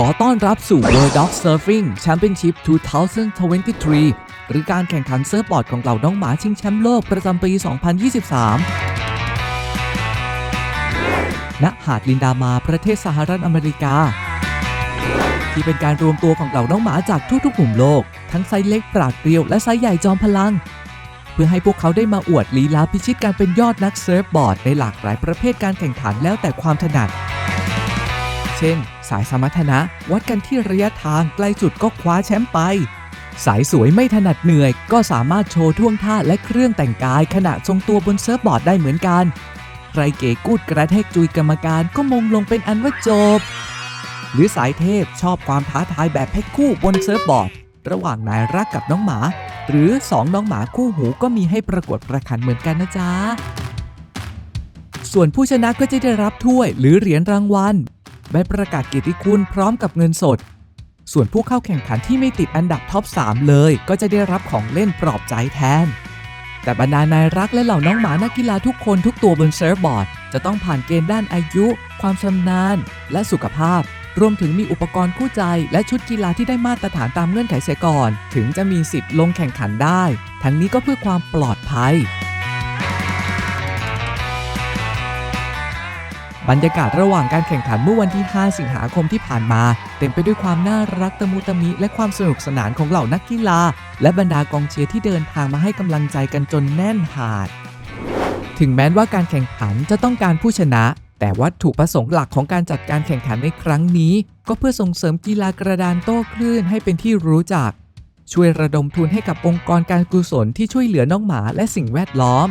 ขอต้อนรับสู่ World Dog Surfing Championship 2023 หรือการแข่งขันเซิร์ฟบอร์ดของเหล่าน้องหมาชิงแชมป์โลกประจำปี 2023 ณ หาดลินดามาประเทศสหรัฐอเมริกา ที่เป็นการรวมตัวของเหล่าน้องหมาจากทุกๆมุมโลก ทั้งไซส์เล็กปราดเปรียวและไซส์ใหญ่จอมพลัง เพื่อให้พวกเขาได้มาอวดลีลาพิชิตการเป็นยอดนักเซิร์ฟบอร์ดในหลากหลายประเภทการแข่งขันแล้วแต่ความถนัด เช่น สายสมรรถนะ วัดกันที่ระยะทางไกลสุดก็คว้าแชมป์ไป สายสวยไม่ถนัดเหนื่อย ก็สามารถโชว์ท่วงท่าและเครื่องแต่งกายขณะทรงตัวบนเซิร์ฟบอร์ดได้เหมือนกัน ใครเก๋กูดกระแทกจุยกรรมการก็มงลงเป็นอันว่าจบ หรือสายเทพชอบความท้าทายแบบแพ็คคู่บนเซิร์ฟบอร์ด ระหว่างนายรักกับน้องหมา หรือสองน้องหมาคู่หูก็มีให้ประกวดประคันเหมือนกันนะจ๊ะส่วนผู้ชนะก็จะได้รับถ้วยหรือเหรียญรางวัล ใบประกาศเกียรติคุณพร้อมกับเงินสด ส่วนผู้เข้าแข่งขันที่ไม่ติดอันดับท็อป 3 เลย ก็จะได้รับของเล่นปลอบใจแทน แต่บรรดานายรักและเหล่าน้องหมานักกีฬาทุกคนทุกตัวบนเซิร์ฟบอร์ด จะต้องผ่านเกณฑ์ด้านอายุ ความชำนาญ และสุขภาพ รวมถึงมีอุปกรณ์คู่ใจ และชุดกีฬาที่ได้มาตรฐานตามเงื่อนไขเสียก่อน ถึงจะมีสิทธิ์ลงแข่งขันได้ ทั้งนี้ก็เพื่อความปลอดภัย บรรยากาศระหว่างการแข่งขันเมื่อวันที่ 5 สิงหาคมที่ผ่านมา เต็มไปด้วยความน่ารักตะมุตะมิและความสนุกสนานของเหล่านักกีฬา และบรรดากองเชียร์ที่เดินทางมาให้กำลังใจกันจนแน่นหาด ถึงแม้ว่าการแข่งขันจะต้องการผู้ชนะ แต่วัตถุประสงค์หลักของการจัดการแข่งขันในครั้งนี้ ก็เพื่อส่งเสริมกีฬากระดานโต้คลื่นให้เป็นที่รู้จัก ช่วยระดมทุนให้กับองค์กรการกุศลที่ช่วยเหลือน้องหมาและสิ่งแวดล้อม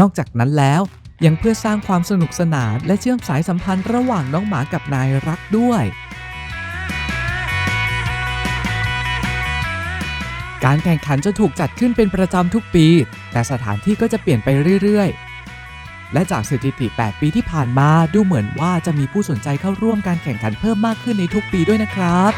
นอกจากนั้นแล้ว ยังเพื่อสร้างความสนุกสนานและเชื่อมสายสัมพันธ์ระหว่างน้องหมากับนายรักด้วย การแข่งขันจะถูกจัดขึ้นเป็นประจำทุกปี แต่สถานที่ก็จะเปลี่ยนไปเรื่อยๆ และจากสถิติ 8 ปีที่ผ่านมาดูเหมือนว่าจะมีผู้สนใจเข้าร่วมการแข่งขันเพิ่มมากขึ้นในทุกปีด้วยนะครับ